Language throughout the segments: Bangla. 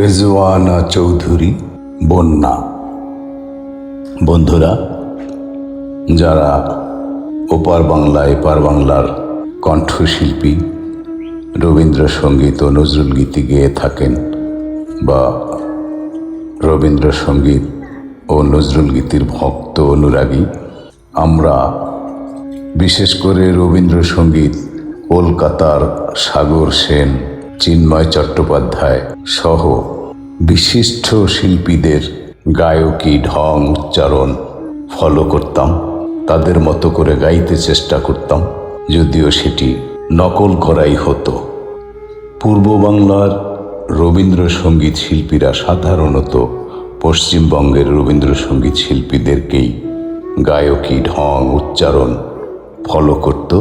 রেজওয়ানা চৌধুরী, বন্যা। বন্ধুরা, যারা ওপার বাংলা, এপার বাংলার কণ্ঠশিল্পী রবীন্দ্রসঙ্গীত ও নজরুল গীতি গেয়ে থাকেন বা রবীন্দ্রসঙ্গীত ও নজরুল গীতির ভক্ত অনুরাগী, আমরা বিশেষ করে রবীন্দ্রসঙ্গীত, কলকাতার সাগর সেন চিন্ময় চট্টোপাধ্যায় সহ বিশিষ্ট শিল্পীদের গায়কী, ঢং, উচ্চারণ ফলো করতাম। তাদের মতো করে গাইতে চেষ্টা করতাম, যদিও সেটি নকল করাই হতো। পূর্ব বাংলার রবীন্দ্রসঙ্গীত শিল্পীরা সাধারণত পশ্চিমবঙ্গের রবীন্দ্রসঙ্গীত শিল্পীদেরকেই গায়কী, ঢং, উচ্চারণ ফলো করত।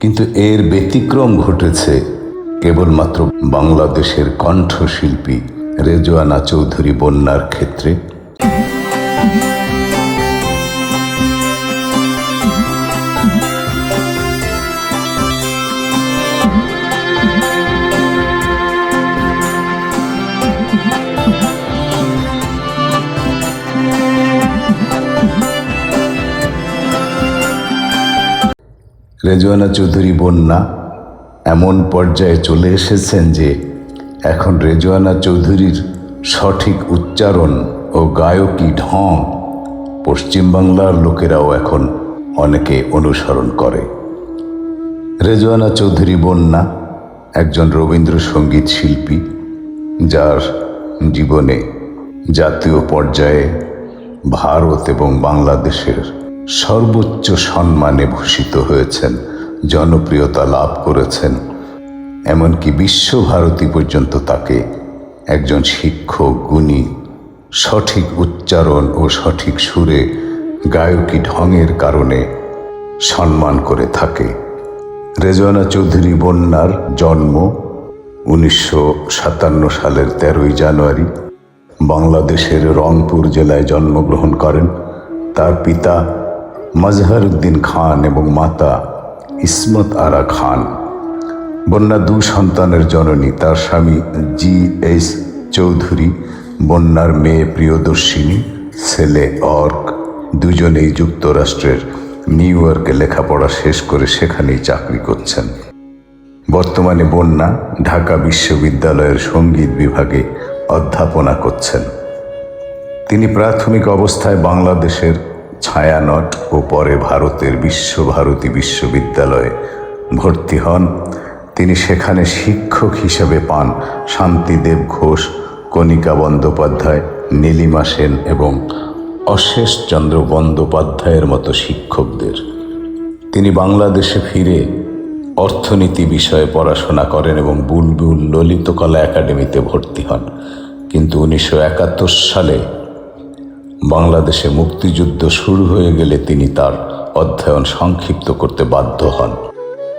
কিন্তু এর ব্যতিক্রম ঘটেছে কেবলমাত্র বাংলাদেশের কণ্ঠশিল্পী রেজওয়ানা চৌধুরী বন্যার ক্ষেত্রে? রেজওয়ানা চৌধুরী বন্যা এমন পর্যায়ে চলে এসেছেন যে এখন রেজওয়ানা চৌধুরীর সঠিক উচ্চারণ ও গায়কী ঢং পশ্চিমবাংলার লোকেরাও এখন অনেকে অনুসরণ করে। রেজওয়ানা চৌধুরী বন্যা, একজন রবীন্দ্রসঙ্গীত শিল্পী, যার জীবনে জাতীয় পর্যায়ে ভারত এবং বাংলাদেশের সর্বোচ্চ সম্মানে ভূষিত হয়েছেন। জনপ্রিয়তা লাভ করেছেন। এমনকি বিশ্বভারতী পর্যন্ত তাকে একজন শিক্ষক, গুণী, সঠিক উচ্চারণ ও সঠিক সুরে গায়কী ঢঙের কারণে সম্মান করে থাকে। রেজওয়ানা চৌধুরী বন্যার জন্ম উনিশশো সাতান্ন সালের তেরোই জানুয়ারি বাংলাদেশের রংপুর জেলায় জন্মগ্রহণ করেন। তার পিতা মজহরউদ্দিন খান এবং মাতা ইসমত আরা খান। বন্যা দু সন্তানের জননী, তার স্বামী জি এস চৌধুরী, বন্যার মেয়ে প্রিয়দর্শিনী, ছেলে অর্ক। দুজনেই যুক্তরাষ্ট্রের নিউ ইয়র্কে লেখাপড়া শেষ করে সেখানেই চাকরি করছেন। বর্তমানে বন্যা ঢাকা বিশ্ববিদ্যালয়ের সংগীত বিভাগে অধ্যাপনা করছেন। তিনি প্রাথমিক অবস্থায় বাংলাদেশের ছায়ানট ও পরে ভারতের বিশ্বভারতী বিশ্ববিদ্যালয়ে ভর্তি হন। তিনি সেখানে শিক্ষক হিসেবে পান শান্তিদেব ঘোষ, কণিকা বন্দ্যোপাধ্যায়, নীলিমা সেন এবং অশেষ চন্দ্র বন্দ্যোপাধ্যায়ের মতো শিক্ষকদের। তিনি বাংলাদেশে ফিরে অর্থনীতি বিষয়ে পড়াশোনা করেন এবং বুলবুল ললিতকলা একাডেমিতে ভর্তি হন। কিন্তু উনিশশো একাত্তর সালে বাংলাদেশে মুক্তিযুদ্ধ শুরু হয়ে গেলে তিনি তার অধ্যয়ন সংক্ষিপ্ত করতে বাধ্য হন।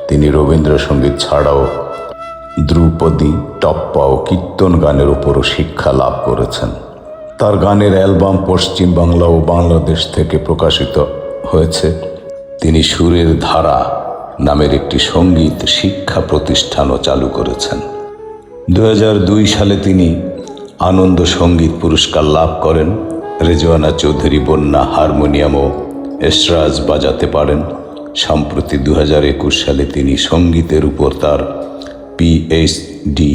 তিনি রবীন্দ্রসঙ্গীত ছাড়াও ধ্রুপদী টপ্পা ও কীর্তন গানের উপরও শিক্ষা লাভ করেছেন। তার গানের অ্যালবাম পশ্চিম বাংলা ও বাংলাদেশ থেকে প্রকাশিত হয়েছে। তিনি সুরের ধারা নামের একটি সংগীত শিক্ষা প্রতিষ্ঠানও চালু করেছেন। দু হাজার দুই সালে তিনি আনন্দ সংগীত পুরস্কার লাভ করেন। রেজওয়ানা চৌধুরী বন্যা হারমোনিয়াম ও এসরাজ বাজাতে পারেন। সম্প্রতি দু হাজার একুশ সালে তিনি সঙ্গীতের উপর তার পিএইচডি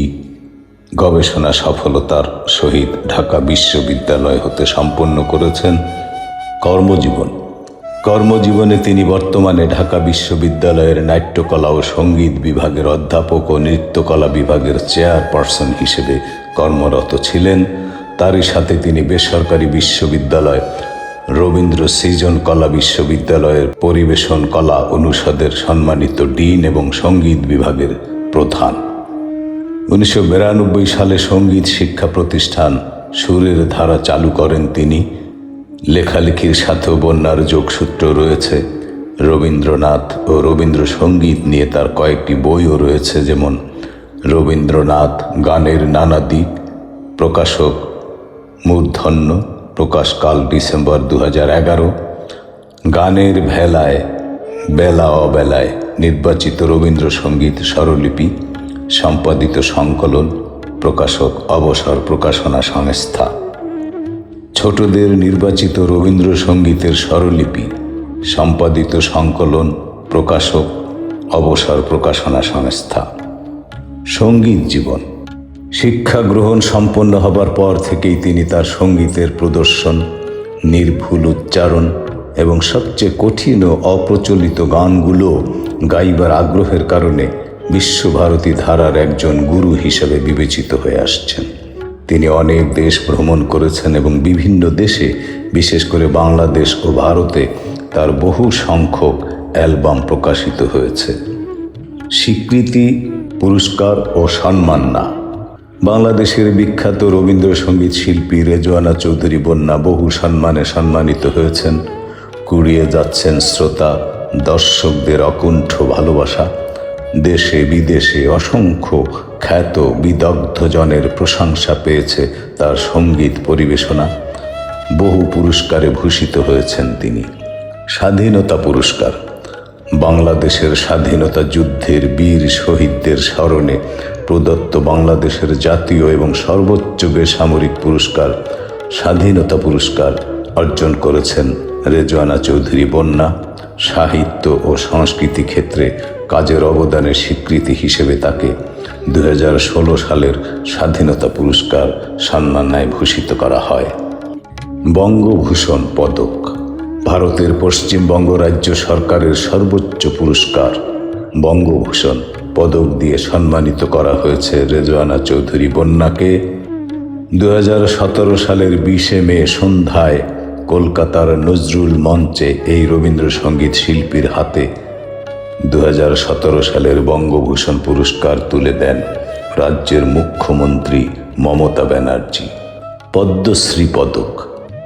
গবেষণা সফলতার সহিত ঢাকা বিশ্ববিদ্যালয় হতে সম্পন্ন করেছেন কর্মজীবন। কর্মজীবনে তিনি বর্তমানে ঢাকা বিশ্ববিদ্যালয়ের নাট্যকলা ও সংগীত বিভাগের অধ্যাপক ও নৃত্যকলা বিভাগের চেয়ারপারসন হিসেবে কর্মরত ছিলেন। তারই সাথে তিনি বেসরকারি বিশ্ববিদ্যালয়, রবীন্দ্র সৃজন কলা বিশ্ববিদ্যালয়ের পরিবেশন কলা অনুষদের সম্মানিত ডিন এবং সংগীত বিভাগের প্রধান। উনিশশো বিরানব্বই সালে সংগীত শিক্ষা প্রতিষ্ঠান সুরের ধারা চালু করেন তিনি। লেখালেখির সাথেও বন্যার যোগসূত্র রয়েছে। রবীন্দ্রনাথ ও রবীন্দ্রসঙ্গীত নিয়ে তার কয়েকটি বইও রয়েছে, যেমন রবীন্দ্রনাথ গানের নানা দিক, প্রকাশক মূর্ধন্য প্রকাশকাল ডিসেম্বর দু এগারো। গানের ভেলায়, বেলা অবেলায় নির্বাচিত রবীন্দ্রসঙ্গীত স্বরলিপি, সম্পাদিত সংকলন, প্রকাশক অবসর প্রকাশনা সংস্থা। ছোটদের নির্বাচিত রবীন্দ্রসঙ্গীতের স্বরলিপি, সম্পাদিত সংকলন, প্রকাশক অবসর প্রকাশনা সংস্থা। সংগীত জীবন। শিক্ষা গ্রহণ সম্পন্ন হবার পর থেকেই তিনি তার সঙ্গীতের প্রদর্শন, নির্ভুল উচ্চারণ এবং সবচেয়ে কঠিন ও অপ্রচলিত গানগুলো গাইবার আগ্রহের কারণে বিশ্বভারতী ধারার একজন গুরু হিসেবে বিবেচিত হয়ে আসছেন। তিনি অনেক দেশ ভ্রমণ করেছেন এবং বিভিন্ন দেশে, বিশেষ করে বাংলাদেশ ও ভারতে, তার বহু সংখ্যক অ্যালবাম প্রকাশিত হয়েছে। স্বীকৃতি, পুরস্কার ও সম্মান না বাংলাদেশের বিখ্যাত রবীন্দ্রসঙ্গীত শিল্পী রেজওয়ানা চৌধুরী বন্যা বহু সম্মানে সম্মানিত হয়েছেন। কুড়িয়ে যাচ্ছেন শ্রোতা, দর্শকদের অকুণ্ঠ ভালোবাসা। দেশে বিদেশে অসংখ্য খ্যাত বিদগ্ধজনের প্রশংসা পেয়েছে তার সংগীত পরিবেশনা। বহু পুরস্কারে ভূষিত হয়েছেন তিনি। স্বাধীনতা পুরস্কার। বাংলাদেশের স্বাধীনতা যুদ্ধের বীর শহীদদের স্মরণে প্রদত্ত বাংলাদেশের জাতীয় এবং সর্বোচ্চ বেসামরিক পুরস্কার, স্বাধীনতা পুরস্কার অর্জন করেছেন রেজওয়ানা চৌধুরী বন্যা সাহিত্য ও সংস্কৃতি ক্ষেত্রে কাজের অবদানের স্বীকৃতি হিসেবে তাকে দু হাজার ষোলো সালের স্বাধীনতা পুরস্কার সম্মানায় ভূষিত করা হয়। বঙ্গভূষণ পদক, ভারতের পশ্চিমবঙ্গ রাজ্য সরকারের সর্বোচ্চ পুরস্কার। বঙ্গভূষণ পদক দিয়ে সম্মানিত করা হয়েছে রেজওয়ানা চৌধুরী বন্যাকে। দু হাজার সতেরো সালের বিশে মে সন্ধ্যায় কলকাতার নজরুল মঞ্চে এই রবীন্দ্রসঙ্গীত শিল্পীর হাতে। দু হাজার সতেরো সালের বঙ্গভূষণ পুরস্কার তুলে দেন রাজ্যের মুখ্যমন্ত্রী মমতা ব্যানার্জি। পদ্মশ্রী পদক।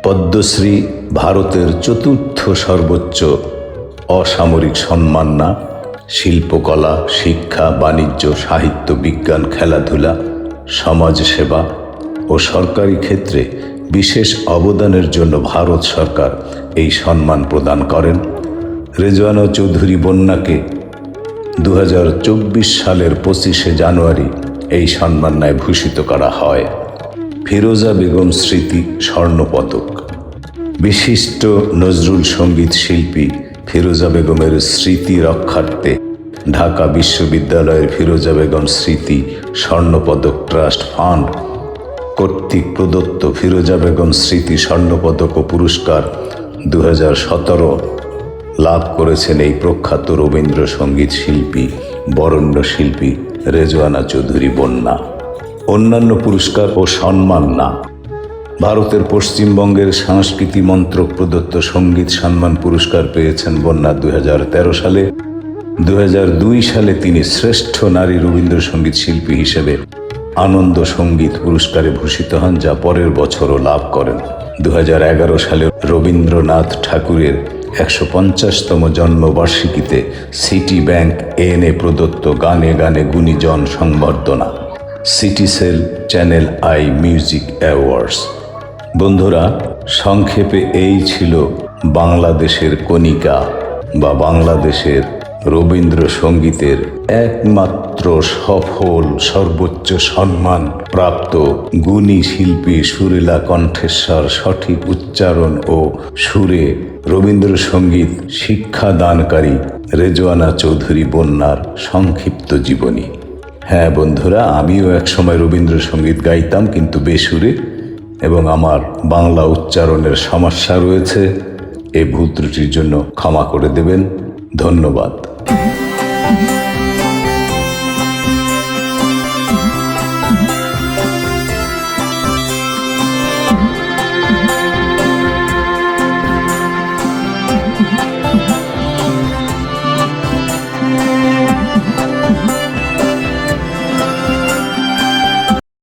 পদ্মশ্রী ভারতের চতুর্থ সর্বোচ্চ অসামরিক সম্মান না। শিল্পকলা, শিক্ষা, বাণিজ্য, সাহিত্য, বিজ্ঞান, খেলাধুলা, সমাজসেবা ও সরকারি ক্ষেত্রে বিশেষ অবদানের জন্য ভারত সরকার এই সম্মান প্রদান করেন। রেজওয়ানা চৌধুরী বন্যাকে দু হাজার চব্বিশ সালের পঁচিশে জানুয়ারি এই সম্মাননায় ভূষিত করা হয়। ফিরোজা বেগম স্মৃতি স্বর্ণপদক। বিশিষ্ট নজরুল সংগীত শিল্পী ফিরোজা বেগমের স্মৃতি রক্ষার্থে ঢাকা বিশ্ববিদ্যালয়ের ফিরোজা বেগম স্মৃতি স্বর্ণপদক ট্রাস্ট ফান্ড কর্তৃক প্রদত্ত ফিরোজা বেগম স্মৃতি স্বর্ণপদক ও পুরস্কার দু হাজার সতেরো লাভ করেছেন এই প্রখ্যাত রবীন্দ্রসঙ্গীত শিল্পী, বরণ্য শিল্পী রেজওয়ানা চৌধুরী বন্যা। অন্যান্য পুরস্কার ও সম্মান না ভারতের পশ্চিমবঙ্গের সংস্কৃতি মন্ত্রক প্রদত্ত সংগীত সম্মান পুরস্কার পেয়েছেন বন্যা দু হাজার তেরো সালে। দু হাজার দুই সালে তিনি শ্রেষ্ঠ নারী রবীন্দ্রসঙ্গীত শিল্পী হিসেবে আনন্দ সংগীত পুরস্কারে ভূষিত হন, যা পরের বছরও লাভ করেন। দু হাজার এগারো সালে রবীন্দ্রনাথ ঠাকুরের একশো পঞ্চাশতম জন্মবার্ষিকীতে সিটি ব্যাংক এনে প্রদত্ত গানে গানে গুণীজন সংবর্ধনা। City cell channel I music awards. বন্ধুরা, সংক্ষেপে এই ছিল বাংলাদেশের কণিকা বা বাংলাদেশের রবীন্দ্রসঙ্গীতের একমাত্র সফল, সর্বোচ্চ সম্মান প্রাপ্ত গুণী শিল্পী সুরেলা কণ্ঠেশ্বর সঠিক উচ্চারণ ও সুরে রবীন্দ্রসঙ্গীত শিক্ষাদানকারী রেজওয়ানা চৌধুরী বন্যার সংক্ষিপ্ত জীবনী। হ্যাঁ বন্ধুরা, আমিও একসময় রবীন্দ্রসঙ্গীত গাইতাম, কিন্তু বেসুরে এবং আমার বাংলা উচ্চারণের সমস্যা রয়েছে এই ভুল জন্য ক্ষমা করে দেবেন। ধন্যবাদ।